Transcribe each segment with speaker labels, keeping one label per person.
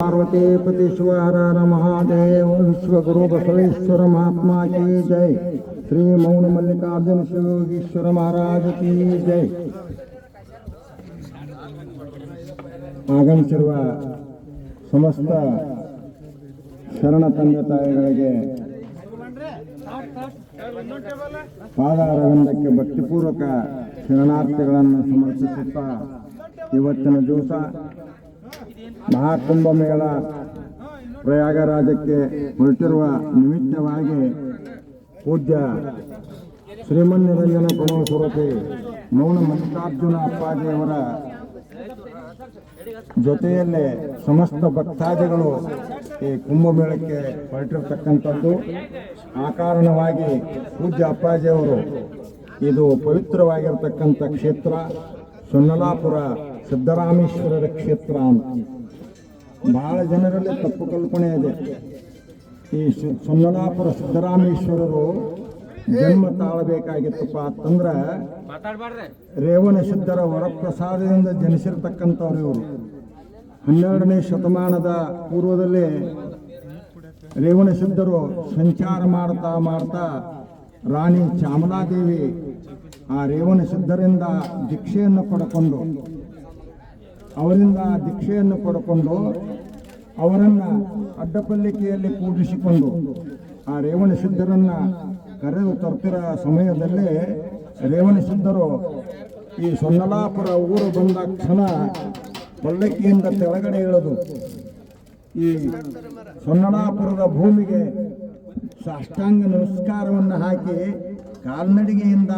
Speaker 1: पार्वती पतीश्वर महादेव विश्वगुरु बसवेश्वर महात्मा की जय श्री मौन मल्लिकार्जुन शिवयोगीश्वर महाराज की जय ಆಗಮಿಸಿರುವ ಸಮಸ್ತ ಶರಣ ತಂದೆ ತಾಯಿಗಳಿಗೆ ಪಾದಾರವಿಂದಕ್ಕೆ ಭಕ್ತಿಪೂರ್ವಕ ಶರಣಾರ್ಥಿಗಳನ್ನು ಸಮರ್ಪಿಸುತ್ತಾ ಇವತ್ತಿನ ದಿವಸ ಮಹಾಕುಂಭ ಮೇಳ ಪ್ರಯಾಗರಾಜಕ್ಕೆ ಹೊರಟಿರುವ ನಿಮಿತ್ತವಾಗಿ ಪೂಜ್ಯ ಶ್ರೀಮನ್ನಿರಂಜನ ಸ್ವರೂಪಿ ಮೌನ ಮಲ್ಲಿಕಾರ್ಜುನ ಅಪ್ಪಾಜಿಯವರ ಜೊತೆಯಲ್ಲೇ ಸಮಸ್ತ ಭಕ್ತಾದಿಗಳು ಈ ಕುಂಭಮೇಳಕ್ಕೆ ಹೊರಟಿರ್ತಕ್ಕಂಥದ್ದು. ಆ ಕಾರಣವಾಗಿ ಪೂಜ್ಯ ಅಪ್ಪಾಜಿಯವರು ಇದು ಪವಿತ್ರವಾಗಿರ್ತಕ್ಕಂಥ ಕ್ಷೇತ್ರ, ಸೊನ್ನಲಾಪುರ ಸಿದ್ದರಾಮೇಶ್ವರರ ಕ್ಷೇತ್ರ ಅಂತ. ಬಹಳ ಜನರಲ್ಲಿ ತಪ್ಪು ಕಲ್ಪನೆ ಇದೆ. ಈ ಸೊನ್ನಲಾಪುರ ಸಿದ್ದರಾಮೇಶ್ವರರು ಜನ್ಮ ತಾಳಬೇಕಾಗಿತ್ತಪ್ಪ ಅಂತಂದ್ರೆ ರೇವಣ ಸಿದ್ಧರ ವರಪ್ರಸಾದದಿಂದ ಜನಿಸಿರ್ತಕ್ಕಂಥವ್ರು ಇವರು. ಹನ್ನೆರಡನೇ ಶತಮಾನದ ಪೂರ್ವದಲ್ಲಿ ರೇವಣ ಸಿದ್ಧರು ಸಂಚಾರ ಮಾಡ್ತಾ ಮಾಡ್ತಾ ರಾಣಿ ಚಾಮಲಾದೇವಿ ಆ ರೇವಣ ಸಿದ್ಧರಿಂದ ದೀಕ್ಷೆಯನ್ನು ಪಡ್ಕೊಂಡು ಅವರಿಂದ ದೀಕ್ಷೆಯನ್ನು ಪಡ್ಕೊಂಡು ಅವರನ್ನು ಅಡ್ಡಪಲ್ಲಿಕೆಯಲ್ಲಿ ಕೂಡಿಸಿಕೊಂಡು ಆ ರೇವಣ ಸಿದ್ಧರನ್ನು ಕರೆದು ತರ್ತಿರೋ ಸಮಯದಲ್ಲಿ ರೇವಣ ಸಿದ್ಧರು ಈ ಸೊನ್ನಲಾಪುರ ಊರು ಬಂದ ಕ್ಷಣ ಪಲ್ಲಕ್ಕಿಯಿಂದ ತೆಳಗಡೆ ಇಳಿದು ಈ ಸೊನ್ನಲಾಪುರದ ಭೂಮಿಗೆ ಸಾಷ್ಟಾಂಗ ನಮಸ್ಕಾರವನ್ನು ಹಾಕಿ ಕಾಲ್ನಡಿಗೆಯಿಂದ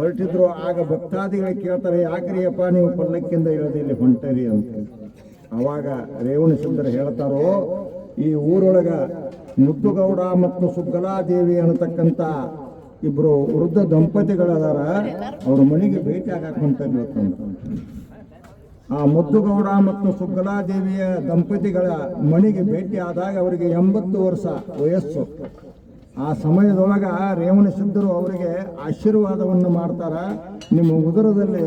Speaker 1: ಹೊರಟಿದ್ರು, ಆಗ ಭಕ್ತಾದಿಗಳು ಕೇಳ್ತಾರೆ ಯಾಕ್ರಿಯಪ್ಪ, ನೀವು ಪಲ್ಲಕ್ಕಿಂದ ಇಳಿದು ಇಲ್ಲಿ ಹೊಂಟರಿ ಅಂತ. ಅವಾಗ ರೇವಣ ಸುಂದರ ಹೇಳ್ತಾರೋ, ಈ ಊರೊಳಗ ಮುದ್ದುಗೌಡ ಮತ್ತು ಸುಗ್ಗಲಾದೇವಿ ಅನ್ನತಕ್ಕಂಥ ಇಬ್ರು ವೃದ್ಧ ದಂಪತಿಗಳದಾರ, ಅವ್ರ ಮನೆಗೆ ಭೇಟಿ ಆಗಕ್ಕೆ ಹೊಂಟರಿ ಇವತ್ತಂದ್ರು ಆ ಮುದ್ದುಗೌಡ ಮತ್ತು ಸುಗ್ಗಲಾದೇವಿಯ ದಂಪತಿಗಳ ಮನೆಗೆ ಭೇಟಿ ಆದಾಗ ಅವರಿಗೆ ಎಂಬತ್ತು ವರ್ಷ ವಯಸ್ಸು. ಆ ಸಮಯದೊಳಗ ರೇವಣ ಸಿದ್ಧರು ಅವರಿಗೆ ಆಶೀರ್ವಾದವನ್ನು ಮಾಡ್ತಾರ. ನಿಮ್ಮ ಉದರದಲ್ಲಿ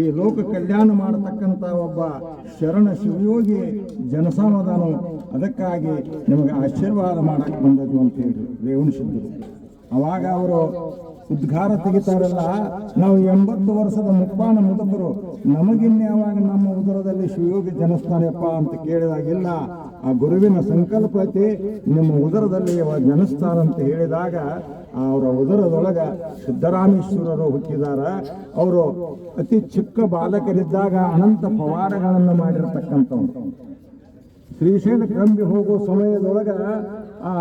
Speaker 1: ಈ ಲೋಕ ಕಲ್ಯಾಣ ಮಾಡತಕ್ಕಂಥ ಒಬ್ಬ ಶರಣ ಶಿವಯೋಗಿ ಜನಸಮಾಧಾನ ಅದಕ್ಕಾಗಿ ನಿಮಗೆ ಆಶೀರ್ವಾದ ಮಾಡಕ್ಕೆ ಬಂದದ್ದು ಅಂತ ಹೇಳಿ ರೇವಣ ಸಿದ್ಧರು. ಅವಾಗ ಅವರು ಉದ್ಘಾರ ತೆಗಿತಾರಲ್ಲ, ನಾವು ಎಂಬತ್ತು ವರ್ಷದ ಮುಪ್ಪಾನ ಮುದುಕರು ನಮಗಿನ್ಯಾವಾಗ ನಮ್ಮ ಉದರದಲ್ಲಿ ಶಿವಯೋಗಿ ಜನಿಸ್ತಾರೆಪ್ಪ ಅಂತ ಕೇಳಿದಾಗಿಲ್ಲ ಆ ಗುರುವಿನ ಸಂಕಲ್ಪ ಐತಿ. ನಿಮ್ಮ ಉದರದಲ್ಲಿ ಅವ ಜನಿಸ್ತಾರಂತ ಹೇಳಿದಾಗ ಅವರ ಉದರದೊಳಗ ಸಿದ್ದರಾಮೇಶ್ವರರು ಹುಟ್ಟಿದಾರ. ಅವರು ಅತಿ ಚಿಕ್ಕ ಬಾಲಕರಿದ್ದಾಗ ಅನಂತ ಪವಾರಗಳನ್ನು ಮಾಡಿರತಕ್ಕಂಥವ್ರು. ಶ್ರೀಶೈಲ ಕಂಬಿ ಹೋಗುವ ಸಮಯದೊಳಗ ಆ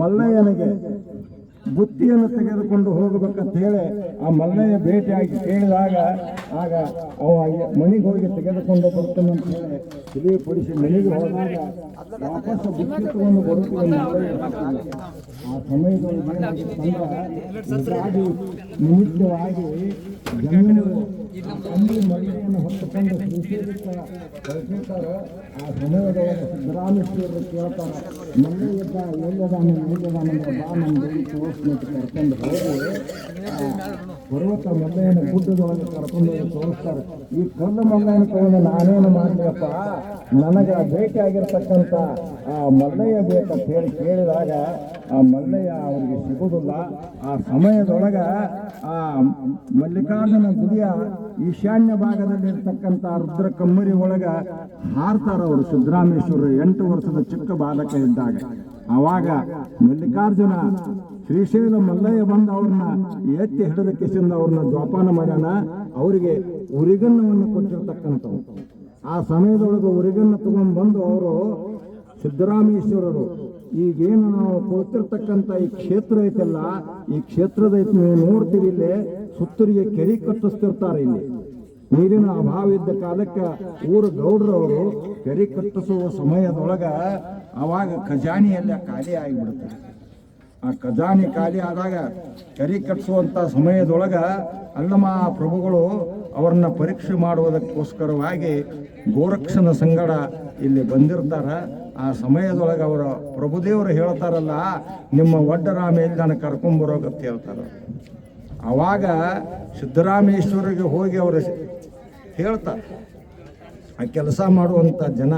Speaker 1: ಮಲ್ಲಯ್ಯನಿಗೆ ಬುತ್ತಿಯನ್ನು ತೆಗೆದುಕೊಂಡು ಹೋಗಬೇಕಂತ ಹೇಳಿ ಆ ಮಲ್ಲಯ್ಯ ಭೇಟಿಯಾಗಿ ಕೇಳಿದಾಗ, ಆಗ ಅವ ಮನೆಗೆ ಹೋಗಿ ತೆಗೆದುಕೊಂಡು ಬರ್ತಾನೆ ಅಂತ ಹೇಳಿ ತಿಳಿಯಪಡಿಸಿ ಮನೆಗೆ ಹೋದಾಗ ವಾಪಸ್ ಬುತ್ತಿ ತಗೊಂಡು ಬರುತ್ತೀವಿ ಸಮಯದೊಳಗೆ ನಿಮಿತ್ತವಾಗಿ ಜನರು ಹೊತ್ತುಕೊಂಡು ಆ ಸಮಯದೊಳಗೆ ಸಿದ್ದರಾಮೇಶ್ವರರು ಕೇಳ್ತಾರೆ ಮಲ್ಲಯ್ಯಪ್ಪ ಎಲ್ಲದಾನ ಬಾ ತೋರಿಸ್ನಂತ ಕರ್ಕೊಂಡು ಹೋಗಿ ಪರ್ವತ ಮಲ್ಲಯ್ಯನ ಗುಡ್ಡದೊಳಗೆ ಕರ್ಕೊಂಡು ಹೋಗಿ ತೋರಿಸ್ತಾರೆ. ಈ ಕಲ್ಲ ಮಲ್ಲಯ್ಯನ ತಗೊಂಡು ನಾನೇನು ಮಾಡಬೇಕಪ್ಪ ನನಗೆ ಆ ಮಲ್ಲಯ್ಯ ಬೇಕಂತ ಹೇಳಿ ಕೇಳಿದಾಗ ಆ ಮಲ್ಲಯ್ಯ ಅವರಿಗೆ ಸಿಗುವುದಿಲ್ಲ. ಆ ಸಮಯದೊಳಗ ಆ ಮಲ್ಲಿಕಾರ್ಜುನ ಗುಡಿಯ ಈಶಾನ್ಯ ಭಾಗದಲ್ಲಿ ಇರ್ತಕ್ಕಂಥ ರುದ್ರ ಕಮ್ಮರಿ ಒಳಗ ಹಾರ್ತಾರ ಅವರು ಸಿದ್ದರಾಮೇಶ್ವರ ಎಂಟು ವರ್ಷದ ಚಿಕ್ಕ ಬಾಲಕ ಇದ್ದಾಗ. ಆವಾಗ ಮಲ್ಲಿಕಾರ್ಜುನ ಶ್ರೀಶೈಲ ಮಲ್ಲಯ್ಯ ಬಂದು ಅವ್ರನ್ನ ಎತ್ತಿ ಹಿಡಿದ ಕಿಸಿಂದ ಅವ್ರನ್ನ ಜೋಪಾನ ಮಾಡ್ಯಾನ. ಅವರಿಗೆ ಉರಿಗನ್ನವನ್ನು ಕೊಟ್ಟಿರ್ತಕ್ಕಂಥವು ಆ ಸಮಯದೊಳಗೆ ಉರಿಗನ್ನ ತಗೊಂಡ್ ಬಂದು ಅವರು ಸಿದ್ದರಾಮೇಶ್ವರರು ಈಗೇನು ನಾವು ಈ ಕ್ಷೇತ್ರ ಐತಲ್ಲ, ಈ ಕ್ಷೇತ್ರದ ನೀವು ನೋಡ್ತೀವಿ ಇಲ್ಲಿ, ಸುತ್ತರಿಗೆ ಕೆರೆ ಕಟ್ಟಿಸ್ತಿರ್ತಾರೆ ಇಲ್ಲಿ. ನೀರಿನ ಅಭಾವ ಇದ್ದ ಕಾಲಕ್ಕೆ ಊರು ಗೌಡ್ರವರು ಕೆರೆ ಕಟ್ಟಿಸುವ ಸಮಯದೊಳಗ ಅವಾಗ ಖಜಾನಿಯೆಲ್ಲ ಖಾಲಿ ಆಗಿಬಿಡುತ್ತೆ. ಆ ಖಜಾನೆ ಖಾಲಿ ಆದಾಗ ಕೆರೆ ಕಟ್ಟಿಸುವಂಥ ಸಮಯದೊಳಗ ಅಲ್ಲಮ್ಮ ಪ್ರಭುಗಳು ಅವರನ್ನ ಪರೀಕ್ಷೆ ಮಾಡುವುದಕ್ಕೋಸ್ಕರವಾಗಿ ಗೋರಕ್ಷನ ಸಂಗಡ ಇಲ್ಲಿ ಬಂದಿರ್ತಾರ. ಆ ಸಮಯದೊಳಗೆ ಅವರ ಪ್ರಭುದೇವರು ಹೇಳ್ತಾರಲ್ಲ, ನಿಮ್ಮ ಒಡ್ಡರಾಮ ಎಲ್ಲಿ ನಾನು ಕರ್ಕೊಂಬರೋಗತ್ತೆ ಹೇಳ್ತಾರೆ ಅವಾಗ ಸಿದ್ದರಾಮೇಶ್ವರಿಗೆ ಹೋಗಿ ಅವರು ಹೇಳ್ತಾರೆ, ಆ ಕೆಲಸ ಮಾಡುವಂಥ ಜನ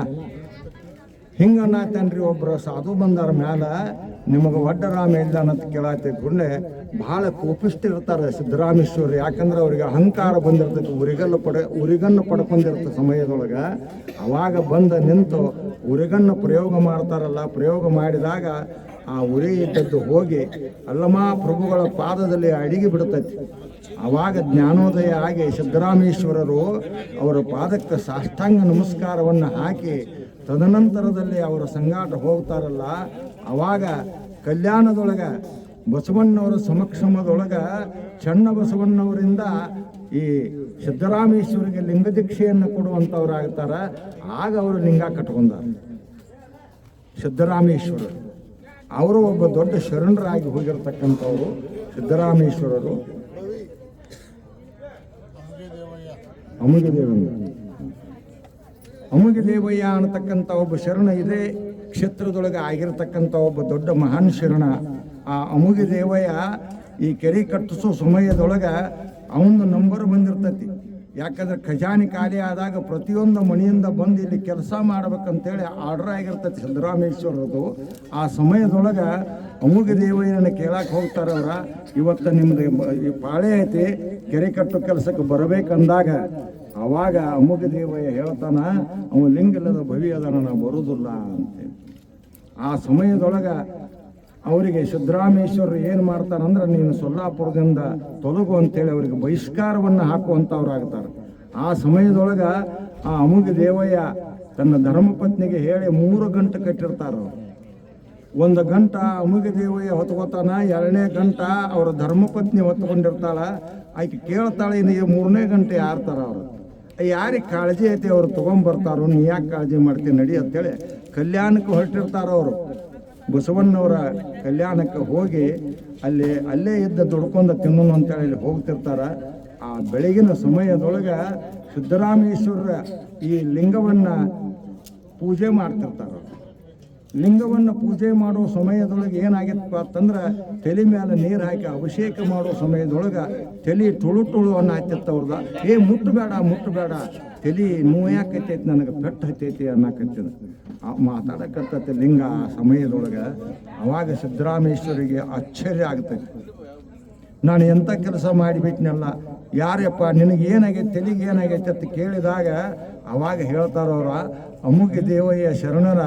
Speaker 1: ಹಿಂಗನ್ನಾತನ್ರಿ ಒಬ್ಬರು ಸಾಧು ಬಂದಾರ ಮ್ಯಾಲ, ನಿಮಗೆ ಒಡ್ಡರಾಮ ಇದ್ದಾನಂತ ಕೇಳತ್ತೆ ಕೂಡಲೇ ಬಹಳ ಕೋಪಿಷ್ಟ ಇರ್ತಾರೆ ಸಿದ್ದರಾಮೇಶ್ವರ. ಯಾಕಂದ್ರೆ ಅವ್ರಿಗೆ ಅಹಂಕಾರ ಬಂದಿರ್ತೈತಿ. ಉರಿಗಲ್ಲು ಪಡೆ, ಉರಿಗನ್ನು ಪಡ್ಕೊಂಡಿರ್ತ ಸಮಯದೊಳಗೆ. ಅವಾಗ ಬಂದ ನಿಂತು ಉರಿಗನ್ನು ಪ್ರಯೋಗ ಮಾಡ್ತಾರಲ್ಲ. ಪ್ರಯೋಗ ಮಾಡಿದಾಗ ಆ ಉರಿ ಇದ್ದದ್ದು ಹೋಗಿ ಅಲ್ಲಮ್ಮ ಪ್ರಭುಗಳ ಪಾದದಲ್ಲಿ ಅಡಿಗೆ ಬಿಡ್ತೈತಿ. ಅವಾಗ ಜ್ಞಾನೋದಯ ಆಗಿ ಸಿದ್ದರಾಮೇಶ್ವರರು ಅವರ ಪಾದಕ್ಕೆ ಸಾಷ್ಟಾಂಗ ನಮಸ್ಕಾರವನ್ನು ಹಾಕಿ ತದನಂತರದಲ್ಲಿ ಅವರ ಸಂಗಾಟ ಹೋಗ್ತಾರಲ್ಲ. ಅವಾಗ ಕಲ್ಯಾಣದೊಳಗ ಬಸವಣ್ಣವರ ಸಮಕ್ಷಮದೊಳಗ ಚಣ್ಣ ಬಸವಣ್ಣವರಿಂದ ಈ ಸಿದ್ದರಾಮೇಶ್ವರಿಗೆ ಲಿಂಗದೀಕ್ಷೆಯನ್ನು ದೀಕ್ಷೆಯನ್ನು ಕೊಡುವಂಥವ್ರಾಗ್ತಾರ ಆಗ ಅವರು ಲಿಂಗ ಕಟ್ಕೊಂಡಾರ. ಸಿದ್ದರಾಮೇಶ್ವರರು ಅವರು ಒಬ್ಬ ದೊಡ್ಡ ಶರಣರಾಗಿ ಹೋಗಿರ್ತಕ್ಕಂಥವರು ಸಿದ್ದರಾಮೇಶ್ವರರು. ಅಮುಗೆ ದೇವಯ್ಯ ಅಮುಗೆ ದೇವಯ್ಯ ಅನ್ನತಕ್ಕಂಥ ಒಬ್ಬ ಶರಣ ಇದೇ ಕ್ಷೇತ್ರದೊಳಗೆ ಆಗಿರತಕ್ಕಂಥ ಒಬ್ಬ ದೊಡ್ಡ ಮಹಾನ್ ಶರಣ. ಆ ಅಮುಗ ದೇವಯ್ಯ ಈ ಕೆರೆ ಕಟ್ಟಿಸೋ ಸಮಯದೊಳಗೆ ಅವನ ನಂಬರ್ ಬಂದಿರ್ತೈತಿ. ಯಾಕಂದ್ರೆ ಖಜಾನೆ ಖಾಲಿ ಆದಾಗ ಪ್ರತಿಯೊಂದು ಮನೆಯಿಂದ ಬಂದು ಇಲ್ಲಿ ಕೆಲಸ ಮಾಡ್ಬೇಕಂತೇಳಿ ಆರ್ಡರ್ ಆಗಿರ್ತೈತಿ ಸಿದ್ದರಾಮೇಶ್ವರದು ಆ ಸಮಯದೊಳಗೆ ಅಮುಗ ದೇವಯ್ಯನ ಕೇಳಕ್ಕೆ ಹೋಗ್ತಾರವ್ರ ಇವತ್ತು ನಿಮ್ದು ಪಾಳೆ ಐತಿ, ಕೆರೆ ಕಟ್ಟು ಕೆಲಸಕ್ಕೆ ಬರಬೇಕಂದಾಗ ಅವಾಗ ಅಮುಗ ದೇವಯ್ಯ ಹೇಳ್ತಾನ, ಅವ ಲಿಂಗಿಲ್ಲದ ಭವಿ ಅದಾನ ನಾ ಬರೋದಿಲ್ಲ ಅಂತೇಳಿ. ಆ ಸಮಯದೊಳಗೆ ಅವರಿಗೆ ಸಿದ್ದರಾಮೇಶ್ವರರು ಏನು ಮಾಡ್ತಾರಂದ್ರೆ ನೀನು ಸೊಲ್ಲಾಪುರದಿಂದ ತೊಲಗು ಅಂತೇಳಿ ಅವರಿಗೆ ಬಹಿಷ್ಕಾರವನ್ನು ಹಾಕುವಂಥವ್ರಾಗ್ತಾರೆ ಆ ಸಮಯದೊಳಗೆ ಆ ಅಮುಗ ದೇವಯ್ಯ ತನ್ನ ಧರ್ಮಪತ್ನಿಗೆ ಹೇಳಿ ಮೂರು ಗಂಟೆ ಕಟ್ಟಿರ್ತಾರ ಒಂದು ಗಂಟ ಅಮುಗ ದೇವಯ್ಯ ಹೊತ್ಕೋತಾನ, ಎರಡನೇ ಗಂಟ ಅವರ ಧರ್ಮಪತ್ನಿ ಹೊತ್ಕೊಂಡಿರ್ತಾಳ, ಆಕೆ ಕೇಳ್ತಾಳೆ ಇನ್ನು ಮೂರನೇ ಗಂಟೆ ಆರ್ತಾರ ಅವರು. ಯಾರಿಗೆ ಕಾಳಜಿ ಐತಿ ಅವ್ರು ತೊಗೊಂಬರ್ತಾರೋ, ನೀ ಯಾಕೆ ಕಾಳಜಿ ಮಾಡ್ತೀನಿ ನಡಿ ಅಂತೇಳಿ ಕಲ್ಯಾಣಕ್ಕೆ ಹೊರಟಿರ್ತಾರ ಅವರು. ಬಸವಣ್ಣವರ ಕಲ್ಯಾಣಕ್ಕೆ ಹೋಗಿ ಅಲ್ಲಿ ಅಲ್ಲೇ ಇದ್ದ ದುಡ್ಕೊಂಡು ತಿನ್ನೋನು ಅಂತೇಳಿ ಅಲ್ಲಿ ಹೋಗ್ತಿರ್ತಾರ ಆ ಬೆಳಗಿನ ಸಮಯದೊಳಗೆ ಸಿದ್ದರಾಮೇಶ್ವರರ ಈ ಲಿಂಗವನ್ನ ಪೂಜೆ ಮಾಡ್ತಿರ್ತಾರ. ಲಿಂಗವನ್ನು ಪೂಜೆ ಮಾಡೋ ಸಮಯದೊಳಗೆ ಏನಾಗಿತ್ತಪ್ಪ ಅಂತಂದ್ರೆ ತಲೆ ಮೇಲೆ ನೀರು ಹಾಕಿ ಅಭಿಷೇಕ ಮಾಡೋ ಸಮಯದೊಳಗೆ ತಲೆ ಟುಳು ಟುಳು ಅನ್ನ ಹಾಕಿತ್ತವ್ರದ ಏ ಮುಟ್ಟಬೇಡ ಮುಟ್ಟಬೇಡ ತಲೆ ನೋವು ನನಗೆ ಪೆಟ್ಟು ಹತ್ತೈತಿ ಅನ್ನಕತ್ತಿದ. ಮಾತಾಡಕತ್ತೈತಿ ಲಿಂಗ ಆ ಸಮಯದೊಳಗೆ, ಅವಾಗ ಸಿದ್ದರಾಮೇಶ್ವರಿಗೆ ಆಶ್ಚರ್ಯ ಆಗ್ತೈತಿ. ನಾನು ಎಂಥ ಕೆಲಸ ಮಾಡಿಬಿಟ್ನಲ್ಲ ಯಾರಪ್ಪ ನಿನಗೆ ಏನಾಗೈತೆ, ತಲೆಗೆ ಏನಾಗೈತೆ ಅಂತ ಕೇಳಿದಾಗ, ಅವಾಗ ಹೇಳ್ತಾರವ್ರ ಅಮುಗೆ ದೇವಯ್ಯ ಶರಣರ,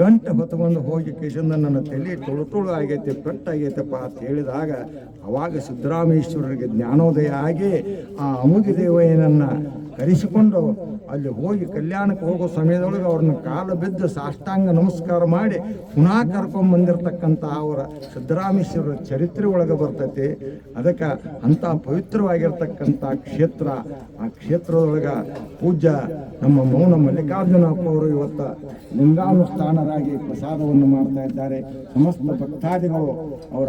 Speaker 1: ಗಂಟು ಹೊತ್ಕೊಂಡು ಹೋಗಿ ಕಿಶಂದ ನನ್ನ ತಲೆ ತುಳು ತುಳು ಆಗೈತೆ ಪೆಟ್ಟಾಗೈತಪ್ಪ ಅಂತ ಹೇಳಿದಾಗ, ಅವಾಗ ಸಿದ್ದರಾಮೇಶ್ವರರಿಗೆ ಜ್ಞಾನೋದಯ ಆಗಿ, ಆ ಅಮುಗೆ ದೇವಯ್ಯನನ್ನು ಕರೆಸಿಕೊಂಡು ಅಲ್ಲಿ ಹೋಗಿ ಕಲ್ಯಾಣಕ್ಕೆ ಹೋಗೋ ಸಮಯದೊಳಗೆ ಅವ್ರನ್ನ ಕಾಲು ಬಿದ್ದು ಸಾಷ್ಟಾಂಗ ನಮಸ್ಕಾರ ಮಾಡಿ ಪುನಃ ಕರ್ಕೊಂಡ್ ಬಂದಿರತಕ್ಕಂತಹ ಅವರ ಸಿದ್ದರಾಮೇಶ್ವರ ಚರಿತ್ರೆ ಒಳಗೆ ಬರ್ತೈತಿ. ಅದಕ್ಕೆ ಅಂಥ ಪವಿತ್ರವಾಗಿರ್ತಕ್ಕಂಥ ಕ್ಷೇತ್ರ, ಆ ಕ್ಷೇತ್ರದೊಳಗೆ ಪೂಜ್ಯ ನಮ್ಮ ಮೌನ ಮಲ್ಲಿಕಾರ್ಜುನ ಅವರು ಇವತ್ತು ಲಿಂಗಾನುಷ್ಠಾನರಾಗಿ ಪ್ರಸಾದವನ್ನು ಮಾಡ್ತಾ ಇದ್ದಾರೆ. ಸಮಸ್ತ ಭಕ್ತಾದಿಗಳು ಅವರ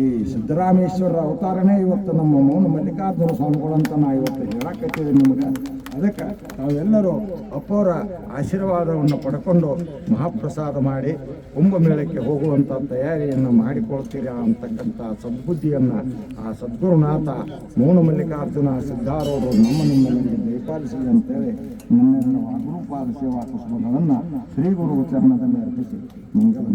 Speaker 1: ಈ ಸಿದ್ದರಾಮೇಶ್ವರ ಅವತಾರನೇ ಇವತ್ತು ನಮ್ಮ ಮೌನ ಮಲ್ಲಿಕಾರ್ಜುನ ಸ್ವಾಮಿಗಳಂತ ನಾ ಇವತ್ತು ಹೇಳಕತ್ತೀವಿ ನಿಮಗೆ. ಅದಕ್ಕೆ ನಾವೆಲ್ಲರೂ ಅಪ್ಪವರ ಆಶೀರ್ವಾದವನ್ನು ಪಡ್ಕೊಂಡು ಮಹಾಪ್ರಸಾದ ಮಾಡಿ ಕುಂಭಮೇಳಕ್ಕೆ ಹೋಗುವಂಥ ತಯಾರಿಯನ್ನು ಮಾಡಿಕೊಳ್ತೀರಾ ಅಂತಕ್ಕಂಥ ಸದ್ಬುದ್ಧಿಯನ್ನು ಆ ಸದ್ಗುರುನಾಥ ಮೌನ ಮಲ್ಲಿಕಾರ್ಜುನ ಸಿದ್ಧಾರವರು ನಮ್ಮ ನಿಮ್ಮಲ್ಲಿ ದಯಪಾಲಿಸಲಿ ಅಂತೇಳಿ ನಿಮ್ಮೆಲ್ಲ ಅಗುರುಪಾದ ಸೇವಾ ಪುಷ್ಪಗಳನ್ನು ಶ್ರೀ ಗುರು ಚರಣದಲ್ಲಿ ಅರ್ಪಿಸಿ ಮಂಗಳ